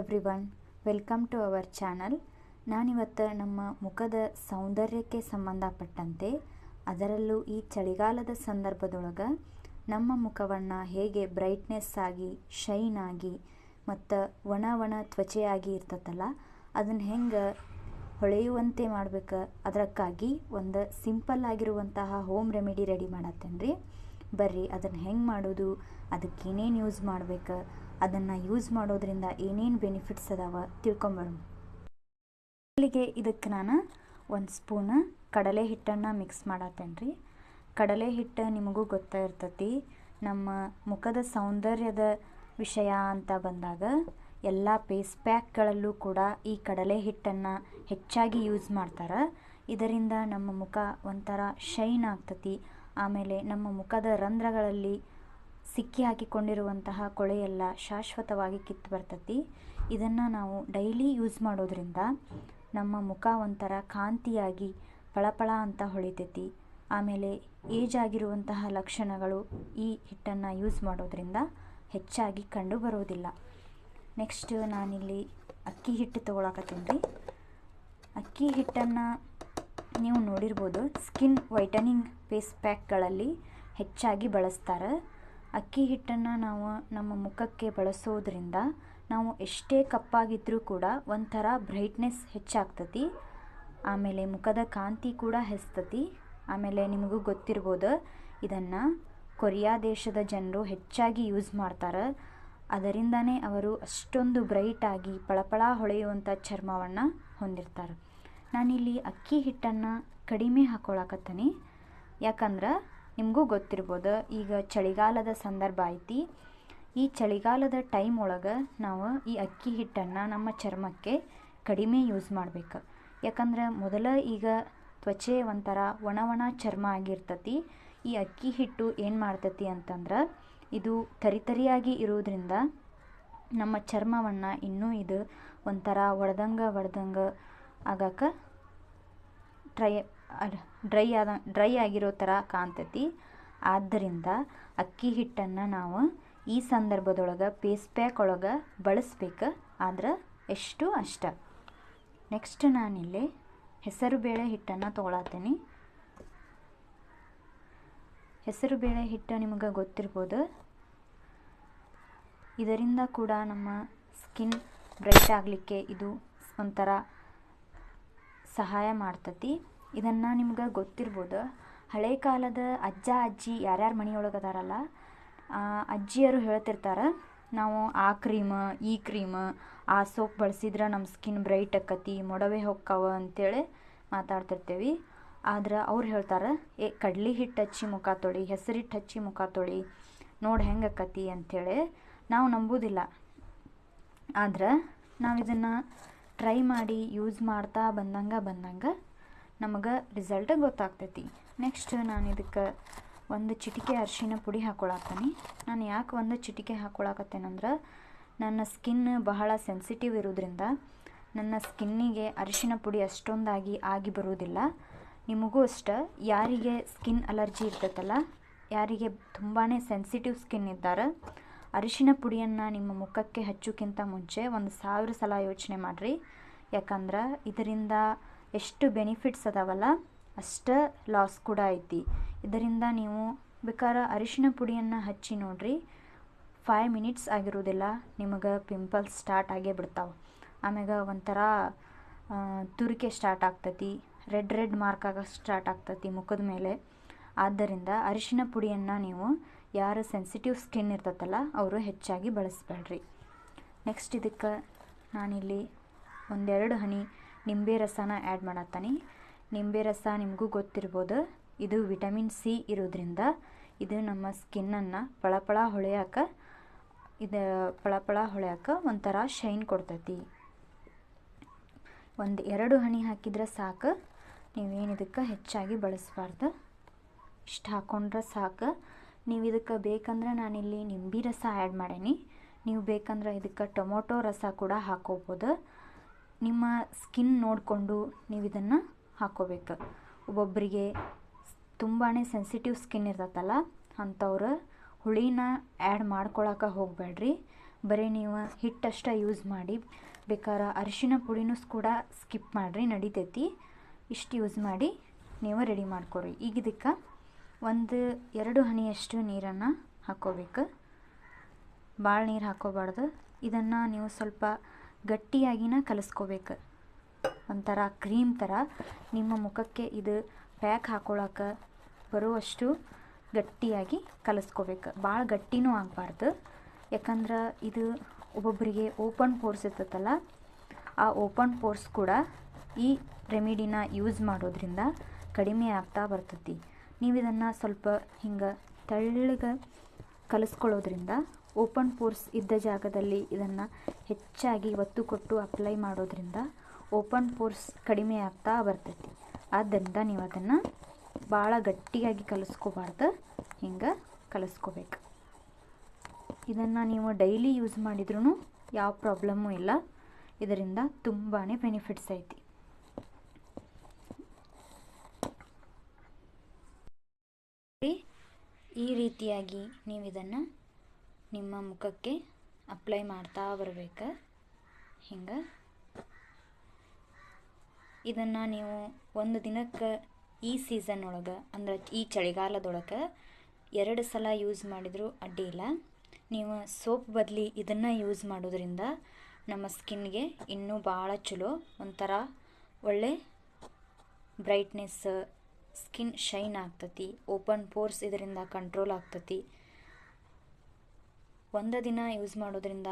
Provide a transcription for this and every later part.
Everyone welcome to our channel ನಾನಿವತ್ತು ನಮ್ಮ ಮುಖದ ಸೌಂದರ್ಯಕ್ಕೆ ಸಂಬಂಧಪಟ್ಟಂತೆ, ಅದರಲ್ಲೂ ಈ ಚಳಿಗಾಲದ ಸಂದರ್ಭದೊಳಗೆ ನಮ್ಮ ಮುಖವನ್ನು ಹೇಗೆ ಬ್ರೈಟ್ನೆಸ್ ಆಗಿ ಶೈನ್ ಆಗಿ ಮತ್ತು ಒಣ ಒಣ ತ್ವಚೆಯಾಗಿ ಇರ್ತತಲ್ಲ, ಅದನ್ನು ಹೆಂಗೆ ಹೊಳೆಯುವಂತೆ ಮಾಡ್ಬೇಕು ಅದಕ್ಕಾಗಿ ಒಂದು ಸಿಂಪಲ್ ಆಗಿರುವಂತಹ ಹೋಮ್ ರೆಮಿಡಿ ರೆಡಿ ಮಾಡತ್ತೇನೆ ರೀ ಬರ್ರಿ, ಅದನ್ನು ಹೆಂಗೆ ಮಾಡೋದು ಅದಕ್ಕೆ ಏನೇನು ಯೂಸ್ ಮಾಡ್ಬೇಕು ಅದನ್ನು ಯೂಸ್ ಮಾಡೋದ್ರಿಂದ ಏನೇನು ಬೆನಿಫಿಟ್ಸ್ ಅದಾವ ತಿಳ್ಕೊಂಬರೋಣ. ಮೊದಲಿಗೆ ಇದಕ್ಕೆ ನಾನು ಒಂದು ಸ್ಪೂನ್ ಕಡಲೆ ಹಿಟ್ಟನ್ನು ಮಿಕ್ಸ್ ಮಾಡತ್ತೇನೆ ರೀ ಕಡಲೆ ಹಿಟ್ಟು ನಿಮಗೂ ಗೊತ್ತಾ ಇರ್ತೈತಿ. ನಮ್ಮ ಮುಖದ ಸೌಂದರ್ಯದ ವಿಷಯ ಅಂತ ಬಂದಾಗ ಎಲ್ಲ ಫೇಸ್ ಪ್ಯಾಕ್ಗಳಲ್ಲೂ ಕೂಡ ಈ ಕಡಲೆ ಹಿಟ್ಟನ್ನು ಹೆಚ್ಚಾಗಿ ಯೂಸ್ ಮಾಡ್ತಾರೆ. ಇದರಿಂದ ನಮ್ಮ ಮುಖ ಒಂಥರ ಶೈನ್ ಆಗ್ತತಿ. ಆಮೇಲೆ ನಮ್ಮ ಮುಖದ ರಂಧ್ರಗಳಲ್ಲಿ ಸಿಕ್ಕಿ ಹಾಕಿಕೊಂಡಿರುವಂತಹ ಕೊಳೆಯೆಲ್ಲ ಶಾಶ್ವತವಾಗಿ ಕಿತ್ತು ಬರ್ತತಿ. ಇದನ್ನು ನಾವು ಡೈಲಿ ಯೂಸ್ ಮಾಡೋದ್ರಿಂದ ನಮ್ಮ ಮುಖ ಒಂಥರ ಕಾಂತಿಯಾಗಿ ಫಳಫಳ ಅಂತ ಹೊಳಿತೈತಿ. ಆಮೇಲೆ ಏಜ್ ಆಗಿರುವಂತಹ ಲಕ್ಷಣಗಳು ಈ ಹಿಟ್ಟನ್ನು ಯೂಸ್ ಮಾಡೋದ್ರಿಂದ ಹೆಚ್ಚಾಗಿ ಕಂಡು ಬರೋದಿಲ್ಲ. ನೆಕ್ಸ್ಟ್ ನಾನಿಲ್ಲಿ ಅಕ್ಕಿ ಹಿಟ್ಟು ತೊಗೊಳಕತ್ತೀನಿ. ರೀ ಅಕ್ಕಿ ಹಿಟ್ಟನ್ನು ನೀವು ನೋಡಿರ್ಬೋದು, ಸ್ಕಿನ್ ವೈಟನಿಂಗ್ ಫೇಸ್ ಪ್ಯಾಕ್ಗಳಲ್ಲಿ ಹೆಚ್ಚಾಗಿ ಬಳಸ್ತಾರೆ. ಅಕ್ಕಿ ಹಿಟ್ಟನ್ನು ನಾವು ನಮ್ಮ ಮುಖಕ್ಕೆ ಬಳಸೋದ್ರಿಂದ ನಾವು ಎಷ್ಟೇ ಕಪ್ಪಾಗಿದ್ದರೂ ಕೂಡ ಒಂಥರ ಬ್ರೈಟ್ನೆಸ್ ಹೆಚ್ಚಾಗ್ತತಿ. ಆಮೇಲೆ ಮುಖದ ಕಾಂತಿ ಕೂಡ ಹೆಚ್ಚತತಿ ಆಮೇಲೆ ನಿಮಗೂ ಗೊತ್ತಿರ್ಬೋದು, ಇದನ್ನು ಕೊರಿಯಾ ದೇಶದ ಜನರು ಹೆಚ್ಚಾಗಿ ಯೂಸ್ ಮಾಡ್ತಾರೆ. ಅದರಿಂದನೇ ಅವರು ಅಷ್ಟೊಂದು ಬ್ರೈಟಾಗಿ ಪಳಪಳ ಹೊಳೆಯುವಂಥ ಚರ್ಮವನ್ನು ಹೊಂದಿರ್ತಾರೆ. ನಾನಿಲ್ಲಿ ಅಕ್ಕಿ ಹಿಟ್ಟನ್ನು ಕಡಿಮೆ ಹಾಕ್ಕೊಳಕತ್ತೀನಿ ಯಾಕಂದ್ರೆ ನಿಮಗೂ ಗೊತ್ತಿರ್ಬೋದು, ಈಗ ಚಳಿಗಾಲದ ಸಂದರ್ಭ ಐತಿ. ಈ ಚಳಿಗಾಲದ ಟೈಮ್ ಒಳಗೆ ನಾವು ಈ ಅಕ್ಕಿ ಹಿಟ್ಟನ್ನು ನಮ್ಮ ಚರ್ಮಕ್ಕೆ ಕಡಿಮೆ ಯೂಸ್ ಮಾಡಬೇಕು. ಯಾಕಂದ್ರೆ ಮೊದಲ ಈಗ ತ್ವಚೆ ಒಂಥರ ಒಣ ಒಣ ಚರ್ಮ ಆಗಿರ್ತತಿ. ಈ ಅಕ್ಕಿ ಹಿಟ್ಟು ಏನು ಮಾಡ್ತತಿ ಅಂತಂದ್ರೆ, ಇದು ತರಿತರಿಯಾಗಿ ಇರೋದ್ರಿಂದ ನಮ್ಮ ಚರ್ಮವನ್ನು ಇನ್ನೂ ಇದು ಒಂಥರ ಒಡೆದಂಗೆ ಒಡೆದಂಗೆ ಆಗಕ್ಕೆ ಟ್ರೈ ಡ್ರೈ ಆದ, ಡ್ರೈ ಆಗಿರೋ ಥರ ಕಾಣ್ತೈತಿ. ಆದ್ದರಿಂದ ಅಕ್ಕಿ ಹಿಟ್ಟನ್ನು ನಾವು ಈ ಸಂದರ್ಭದೊಳಗೆ ಫೇಸ್ ಪ್ಯಾಕ್ ಒಳಗೆ ಬಳಸ್ಬೇಕು. ಆದ್ರೆ ಎಷ್ಟು ಅಷ್ಟ. ನೆಕ್ಸ್ಟ್ ನಾನಿಲ್ಲಿ ಹೆಸರುಬೇಳೆ ಹಿಟ್ಟನ್ನು ತೊಗೊಳತ್ತೀನಿ ಹೆಸರುಬೇಳೆ ಹಿಟ್ಟು ನಿಮಗೆ ಗೊತ್ತಿರ್ಬೋದು. ಇದರಿಂದ ಕೂಡ ನಮ್ಮ ಸ್ಕಿನ್ ಬ್ರೈಟ್ ಆಗಲಿಕ್ಕೆ ಇದು ಒಂಥರ ಸಹಾಯ ಮಾಡ್ತತಿ. ಇದನ್ನು ನಿಮ್ಗೆ ಗೊತ್ತಿರ್ಬೋದು. ಹಳೆ ಕಾಲದ ಅಜ್ಜ, ಅಜ್ಜಿ ಯಾರ್ಯಾರು ಮನೆಯೊಳಗೆ ಅದಾರಲ್ಲ ಅಜ್ಜಿಯರು ಹೇಳ್ತಿರ್ತಾರೆ, ನಾವು ಆ ಕ್ರೀಮ್, ಈ ಕ್ರೀಮ್, ಆ ಸೋಪ್ ಬಳಸಿದ್ರೆ ನಮ್ಮ ಸ್ಕಿನ್ ಬ್ರೈಟ್ ಆಕತಿ, ಮೊಡವೆ ಹೊಕ್ಕವ ಅಂತೇಳಿ ಮಾತಾಡ್ತಿರ್ತೀವಿ. ಆದ್ರೆ ಅವ್ರು ಹೇಳ್ತಾರೆ, ಏ, ಕಡ್ಲಿ ಹಿಟ್ಟು ಹಚ್ಚಿ ಮುಖ ತೊಳಿ ಹೆಸರಿಟ್ಟು ಹಚ್ಚಿ ಮುಖ ತೊಳಿ, ನೋಡಿ ಹೆಂಗೆ ಆಕತಿ? ಅಂಥೇಳಿ ನಾವು ನಂಬುವುದಿಲ್ಲ ಆದ್ರೆ ನಾವು ಇದನ್ನು ಟ್ರೈ ಮಾಡಿ ಯೂಸ್ ಮಾಡ್ತಾ ಬಂದಂಗೆ ಬಂದಂಗೆ ನಮಗೆ ರಿಸಲ್ಟ್ ಗೊತ್ತಾಗ್ತೈತಿ. ನೆಕ್ಸ್ಟ್ ನಾನು ಇದಕ್ಕೆ ಒಂದು ಚಿಟಿಕೆ ಅರಿಶಿನ ಪುಡಿ ಹಾಕ್ಕೊಳತ್ತೀನಿ ನಾನು ಯಾಕೆ ಒಂದು ಚಿಟಿಕೆ ಹಾಕ್ಕೊಳಕತ್ತೇನಂದ್ರೆ ನನ್ನ ಸ್ಕಿನ್ ಬಹಳ ಸೆನ್ಸಿಟಿವ್ ಇರೋದ್ರಿಂದ ನನ್ನ ಸ್ಕಿನ್ನಿಗೆ ಅರಿಶಿನ ಪುಡಿ ಅಷ್ಟೊಂದಾಗಿ ಆಗಿ ಬರುವುದಿಲ್ಲ ನಿಮಗೂ ಅಷ್ಟೆ, ಯಾರಿಗೆ ಸ್ಕಿನ್ ಅಲರ್ಜಿ ಇರ್ತೈತಲ್ಲ, ಯಾರಿಗೆ ತುಂಬಾ ಸೆನ್ಸಿಟಿವ್ ಸ್ಕಿನ್ ಇದ್ದಾರೆ, ಅರಿಶಿನ ಪುಡಿಯನ್ನು ನಿಮ್ಮ ಮುಖಕ್ಕೆ ಹಚ್ಚೋಕ್ಕಿಂತ ಮುಂಚೆ ಒಂದು ಸಾವಿರ ಸಲ ಯೋಚನೆ ಮಾಡಿರಿ. ಯಾಕಂದ್ರೆ ಇದರಿಂದ ಎಷ್ಟು ಬೆನಿಫಿಟ್ಸ್ ಅದಾವಲ್ಲ, ಅಷ್ಟು ಲಾಸ್ ಕೂಡ ಐತಿ. ಇದರಿಂದ ನೀವು ಬೇಕಾರ ಅರಿಶಿನ ಪುಡಿಯನ್ನು ಹಚ್ಚಿ ನೋಡ್ರಿ. ಫೈವ್ ಮಿನಿಟ್ಸ್ ಆಗಿರೋದಿಲ್ಲ, ನಿಮಗೆ ಪಿಂಪಲ್ಸ್ ಸ್ಟಾರ್ಟ್ ಆಗೇ ಬಿಡ್ತಾವೆ. ಆಮ್ಯಾಗ ಒಂಥರ ತುರಿಕೆ ಸ್ಟಾರ್ಟ್ ಆಗ್ತತಿ ರೆಡ್ ರೆಡ್ ಮಾರ್ಕ್ ಆಗ ಸ್ಟಾರ್ಟ್ ಆಗ್ತತಿ ಮುಖದ ಮೇಲೆ. ಆದ್ದರಿಂದ ಅರಿಶಿನ ಪುಡಿಯನ್ನು ನೀವು ಯಾರು ಸೆನ್ಸಿಟಿವ್ ಸ್ಕಿನ್ ಇರ್ತೈತಲ್ಲ ಅವರು ಹೆಚ್ಚಾಗಿ ಬಳಸಬೇಡ್ರಿ. ನೆಕ್ಸ್ಟ್ ಇದಕ್ಕೆ ನಾನಿಲ್ಲಿ ಒಂದೆರಡು ಹನಿ ನಿಂಬೆ ರಸನ ಆ್ಯಡ್ ಮಾಡತ್ತಾನೆ. ನಿಂಬೆ ರಸ ನಿಮಗೂ ಗೊತ್ತಿರ್ಬೋದು. ಇದು ವಿಟಮಿನ್ ಸಿ ಇರೋದ್ರಿಂದ ಇದು ನಮ್ಮ ಸ್ಕಿನ್ನನ್ನು ಪಳಪಳ ಹೊಳೆಯಾಕ, ಇದು ಪಳಪಳ ಹೊಳೆಯೋಕೆ ಒಂಥರ ಶೈನ್ ಕೊಡ್ತೈತಿ. ಒಂದು ಎರಡು ಹನಿ ಹಾಕಿದ್ರೆ ಸಾಕು. ನೀವೇನು ಇದಕ್ಕೆ ಹೆಚ್ಚಾಗಿ ಬಳಸಬಾರ್ದು. ಇಷ್ಟು ಹಾಕ್ಕೊಂಡ್ರೆ ಸಾಕು. ನೀವು ಇದಕ್ಕೆ ಬೇಕಂದ್ರೆ ನಾನಿಲ್ಲಿ ನಿಂಬೆ ರಸ ಆ್ಯಡ್ ಮಾಡೀನಿ. ನೀವು ಬೇಕಂದ್ರೆ ಇದಕ್ಕೆ ಟೊಮೊಟೊ ರಸ ಕೂಡ ಹಾಕೋಬೋದು. ನಿಮ್ಮ ಸ್ಕಿನ್ ನೋಡಿಕೊಂಡು ನೀವು ಇದನ್ನು ಹಾಕ್ಕೋಬೇಕು ಒಬ್ಬೊಬ್ಬರಿಗೆ ತುಂಬಾ ಸೆನ್ಸಿಟಿವ್ ಸ್ಕಿನ್ ಇರ್ತೈತಲ್ಲ ಅಂಥವ್ರು ಹುಳಿನ ಆ್ಯಡ್ ಮಾಡ್ಕೊಳಕ್ಕೆ ಹೋಗಬೇಡ್ರಿ. ಬರೀ ನೀವು ಹಿಟ್ಟಷ್ಟೇ ಯೂಸ್ ಮಾಡಿ, ಬೇಕಾದ್ರೆ ಅರಿಶಿನ ಪುಡಿನೂ ಕೂಡ ಸ್ಕಿಪ್ ಮಾಡಿರಿ, ನಡಿತೈತಿ. ಇಷ್ಟು ಯೂಸ್ ಮಾಡಿ ನೀವು ರೆಡಿ ಮಾಡ್ಕೊರಿ. ಈಗ ಇದಕ್ಕೆ ಒಂದು, ಎರಡು ಹನಿಯಷ್ಟು ನೀರನ್ನು ಹಾಕ್ಕೋಬೇಕು ಭಾಳ ನೀರು ಹಾಕ್ಕೋಬಾರ್ದು ಇದನ್ನು ನೀವು ಸ್ವಲ್ಪ ಗಟ್ಟಿಯಾಗಿನ ಕಲಿಸ್ಕೋಬೇಕು. ಒಂಥರ ಕ್ರೀಮ್ ಥರ ನಿಮ್ಮ ಮುಖಕ್ಕೆ ಇದು ಪ್ಯಾಕ್ ಹಾಕೊಳಕ್ಕೆ ಬರುವಷ್ಟು ಗಟ್ಟಿಯಾಗಿ ಕಲಿಸ್ಕೋಬೇಕು. ಭಾಳ ಗಟ್ಟಿನೂ ಆಗಬಾರ್ದು. ಯಾಕಂದ್ರೆ ಇದು ಒಬ್ಬೊಬ್ಬರಿಗೆ ಓಪನ್ ಪೋರ್ಸ್ ಇರ್ತೈತಲ್ಲ ಆ ಓಪನ್ ಪೋರ್ಸ್ ಕೂಡ ಈ ರೆಮಿಡಿನ ಯೂಸ್ ಮಾಡೋದ್ರಿಂದ ಕಡಿಮೆ ಆಗ್ತಾ ಬರ್ತೈತಿ. ನೀವು ಇದನ್ನು ಸ್ವಲ್ಪ ಹಿಂಗೆ ತೆಳ್ಳಗೆ ಕಲಿಸ್ಕೊಳ್ಳೋದ್ರಿಂದ ಓಪನ್ ಪೋರ್ಸ್ ಇದ್ದ ಜಾಗದಲ್ಲಿ ಇದನ್ನು ಹೆಚ್ಚಾಗಿ ಒತ್ತು ಕೊಟ್ಟು ಅಪ್ಲೈ ಮಾಡೋದ್ರಿಂದ ಓಪನ್ ಪೋರ್ಸ್ ಕಡಿಮೆ ಆಗ್ತಾ ಬರ್ತೈತಿ. ಆದ್ದರಿಂದ ನೀವು ಅದನ್ನು ಭಾಳ ಗಟ್ಟಿಯಾಗಿ ಕಲಿಸ್ಕೋಬಾರ್ದು. ಹಿಂಗೆ ಕಲಿಸ್ಕೋಬೇಕು. ಇದನ್ನು ನೀವು ಡೈಲಿ ಯೂಸ್ ಮಾಡಿದ್ರೂ ಯಾವ ಪ್ರಾಬ್ಲಮ್ಮು ಇಲ್ಲ. ಇದರಿಂದ ತುಂಬಾ ಬೆನಿಫಿಟ್ಸ್ ಐತಿ. ಈ ರೀತಿಯಾಗಿ ನೀವು ಇದನ್ನು ನಿಮ್ಮ ಮುಖಕ್ಕೆ ಅಪ್ಲೈ ಮಾಡ್ತಾ ಬರಬೇಕು. ಹಿಂಗೆ. ಇದನ್ನು ನೀವು ಒಂದು ದಿನಕ್ಕೆ ಈ ಸೀಸನ್ ಒಳಗೆ, ಅಂದ್ರೆ ಈ ಚಳಿಗಾಲದೊಳಗೆ ಎರಡು ಸಲ ಯೂಸ್ ಮಾಡಿದರೂ ಅಡ್ಡಿ ಇಲ್ಲ. ನೀವು ಸೋಪ್ ಬದಲಿ ಇದನ್ನು ಯೂಸ್ ಮಾಡೋದ್ರಿಂದ ನಮ್ಮ ಸ್ಕಿನ್ಗೆ ಇನ್ನೂ ಭಾಳ ಚಲೋ, ಒಂಥರ ಒಳ್ಳೆ ಬ್ರೈಟ್ನೆಸ್ ಸ್ಕಿನ್ ಶೈನ್ ಆಗ್ತತಿ ಓಪನ್ ಪೋರ್ಸ್ ಇದರಿಂದ ಕಂಟ್ರೋಲ್ ಆಗ್ತತಿ. ಒಂದು ದಿನ ಯೂಸ್ ಮಾಡೋದ್ರಿಂದ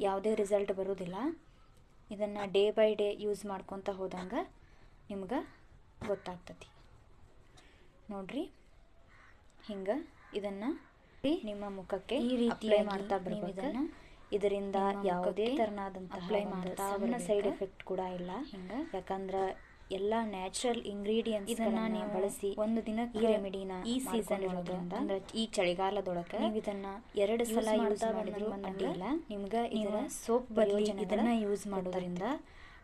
ಯಾವುದೇ ರಿಸಲ್ಟ್ ಬರೋದಿಲ್ಲ. ಇದನ್ನು ಡೇ ಬೈ ಡೇ ಯೂಸ್ ಮಾಡ್ಕೊತ ಹೋದಂಗೆ ನಿಮ್ಗೆ ಗೊತ್ತಾಗ್ತತಿ. ನೋಡ್ರಿ ಹಿಂಗೆ ಇದನ್ನು ನಿಮ್ಮ ಮುಖಕ್ಕೆ ಈ ರೀತಿ ಮಾಡ್ತಾ ಬರ್ಬೇಕು. ಇದರಿಂದ ಯಾವುದೇ ತೆರನಾದಂತಹ ಅಪ್ಲೈ ಮಾಡ್ತಾ ಸೈಡ್ ಎಫೆಕ್ಟ್ ಕೂಡ ಇಲ್ಲ. ಹಿಂಗೆ. ಯಾಕಂದ್ರೆ ಎಲ್ಲ ನ್ಯಾಚುರಲ್ ಇಂಗ್ರೀಡಿಯೆಂಟ್ಸ್ ಇದನ್ನ ನೀವು ಬಳಸಿ ಒಂದು ದಿನ ಈ ರೆಮಿಡಿನ ಈ ಸೀಸನ್ ಇರೋದ್ರಿಂದ ಅಂದ್ರೆ ಈ ಚಳಿಗಾಲದೊಳಗೆ ನೀವು ಇದನ್ನ ಎರಡು ಸಲ ಯೂಸ್ ಮಾಡಿದ್ರು ಅಡ್ಡಿಲ್ಲ ನಿಮ್ಗೆ ಇದರ ಸೋಪ್ ಬದಲಿ ಇದನ್ನ ಯೂಸ್ ಮಾಡೋದ್ರಿಂದ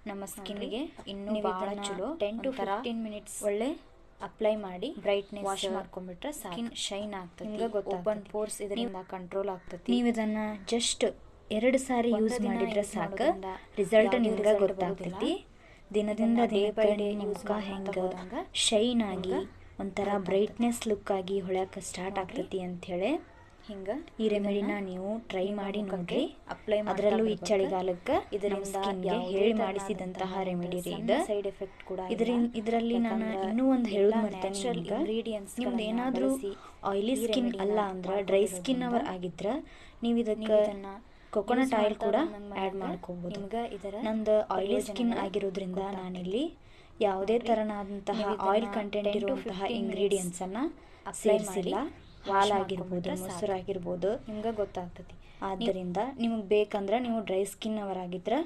ನಮ್ಮ ಸ್ಕಿನ್ಗೆ ಇನ್ನೂ ಬಹಳ ಚಲೋ ಟೆನ್ ಟು ಫಿಫ್ಟೀನ್ ಮಿನಿಟ್ಸ್ ಒಳ್ಳೆ ಅಪ್ಲೈ ಮಾಡಿ ಬ್ರೈಟ್ನೆಸ್ ವಾಶ್ ಮಾಡ್ಕೊಂಡ್ಬಿಟ್ರೆ ಸ್ಕಿನ್ ಶೈನ್ ಆಗ್ತದೆ ನಿಮ್ಗೆ ಓಪನ್ ಪೋರ್ಸ್ ಇದರಿಂದ ಕಂಟ್ರೋಲ್ ಆಗ್ತದೆ ನೀವು ಇದನ್ನ ಜಸ್ಟ್ ಎರಡು ಸಾರಿ ಯೂಸ್ ಮಾಡಿದ್ರೆ ಸಾಕು. ರಿಸಲ್ಟ್ ನಿಮ್ಗೆ ಗೊತ್ತಾಗ್ತೈತಿ. ದಿನದಿಂದ ಬೈ ಡೇ ಮುಖ ಹೆಂಗೆ ಶೈನ್ ಆಗಿ ಒಂಥರ ಬ್ರೈಟ್ನೆಸ್ ಲುಕ್ ಆಗಿ ಹೊಳ್ಯಾಕ ಸ್ಟಾರ್ಟ್ ಆಗ್ತೈತಿ ಅಂಥೇಳಿ ಹಿಂಗೆ ಈ ರೆಮಿಡಿನ ನೀವು ಟ್ರೈ ಮಾಡಿ ನೋಡ್ರಿ. ಅಪ್ಲೈ ಅದರಲ್ಲೂ ಈ ಚಳಿಗಾಲಕ್ಕೆ ಇದರಿಂದ ಹೇಳಿ ಮಾಡಿಸಿದಂತಹ ರೆಮಿಡಿ ರೀ ಇದು. ಸೈಡ್ ಎಫೆಕ್ಟ್ ಕೂಡ ಇದರಿಂದ ಇದರಲ್ಲಿ ನಾನು ಇನ್ನೂ ಒಂದು ಹೇಳೋದು ಮಾಡ್ತೇನೆ ಇಂಗ್ರೀಡಿಯೆಂಟ್ಸ್ ನಿಮ್ದು ಏನಾದರೂ ಆಯಿಲಿ ಸ್ಕಿನ್ ಅಲ್ಲ ಅಂದ್ರೆ ಡ್ರೈ ಸ್ಕಿನ್ ಅವರ್ ಆಗಿದ್ರೆ ನೀವು ಇದಕ್ಕೆ ಕೊಕೊನಟ್ ಆಯಿಲ್ ಕೂಡ ಆ್ಯಡ್ ಮಾಡ್ಕೋಬೋದು. ನಿಮ್ಗೆ ಇದರ ನಂದು ಆಯಿಲಿ ಸ್ಕಿನ್ ಆಗಿರೋದ್ರಿಂದ ನಾನಿಲ್ಲಿ ಯಾವುದೇ ಥರನಾದಂತಹ ಆಯಿಲ್ ಕಂಟೆಂಟ್ ಇರುವಂತಹ ಇಂಗ್ರೀಡಿಯೆಂಟ್ಸನ್ನು ಸೇರಿಸಿಲ್ಲ. ಮೊಸರು ಆಗಿರ್ಬೋದು. ನಿಮ್ಗೆ ಗೊತ್ತಾಗ್ತತಿ. ಆದ್ದರಿಂದ ನಿಮಗೆ ಬೇಕಂದ್ರೆ ನೀವು ಡ್ರೈ ಸ್ಕಿನ್ ಅವರಾಗಿದ್ರೆ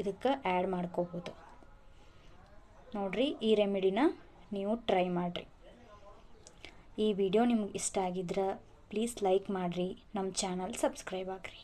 ಇದಕ್ಕೆ ಆ್ಯಡ್ ಮಾಡ್ಕೋಬೋದು. ನೋಡ್ರಿ ಈ ರೆಮಿಡಿನ ನೀವು ಟ್ರೈ ಮಾಡಿರಿ. ಈ ವಿಡಿಯೋ ನಿಮ್ಗೆ ಇಷ್ಟ ಆಗಿದ್ರೆ ಪ್ಲೀಸ್ ಲೈಕ್ ಮಾಡಿರಿ. ನಮ್ಮ ಚಾನಲ್ ಸಬ್ಸ್ಕ್ರೈಬ್ ಆಗಿರಿ.